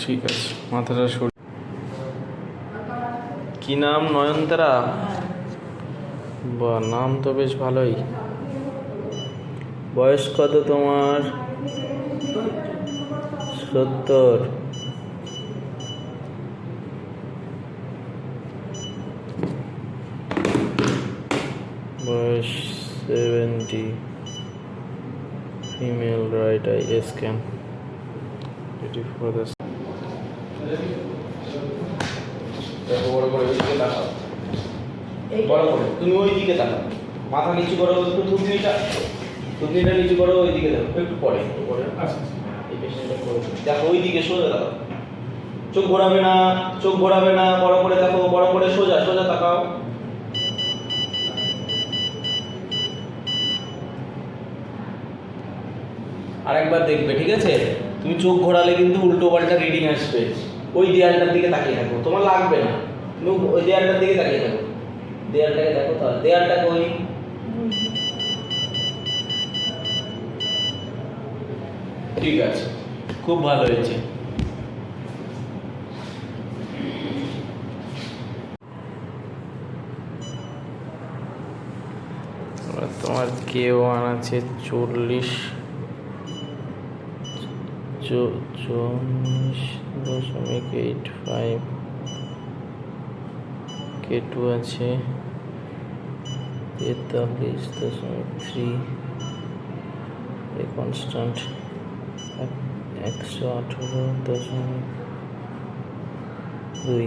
ঠিক আছে, মাথাটা সর কি নাম নয়নতারা? বা নাম তো বেশ ভালোই। বয়স কত তোমার? সত্তর। বয়স seventy female right eye scan ready for বড় করে ওইদিকে তাকাও বড় করে তুমি ওই দিকে তাকাও মাথা নিচু করো, একটু থুতনিটা থুতনিটা নিচু করো ওই দিকে দেখো একটু পরে। পরে দেখো ওই দিকে সোজা তাকাও চোখ ঘোরাবে না, চোখ ঘোরাবে না, বড় করে দেখো, বড় করে সোজা সোজা তাকাও। আরেকবার দেখবে, ঠিক আছে? তুমি চোখ ঘোরালে কিন্তু উল্টো পাল্টা রিডিং আসবে। ওই দেয়ালটার দিকে তাকিয়ে থাকো। তোমার লাগবে না। তুমি ওই দেয়ালটার দিকে তাকিয়ে থাকো। দেয়ালটাকে দেখো তাহলে। দেয়ালটাকে ওই ঠিক আছে। খুব ভালো হয়েছে। এবার তোমার কে ওয়ান আছে চল্লিশ চল্লিশ দশমিক এইট ফাইভ কে টু আছে। তেতাল্লিশ দশমিক থ্রি কনস্ট্যান্ট একশো আঠেরো দশমিক দুই।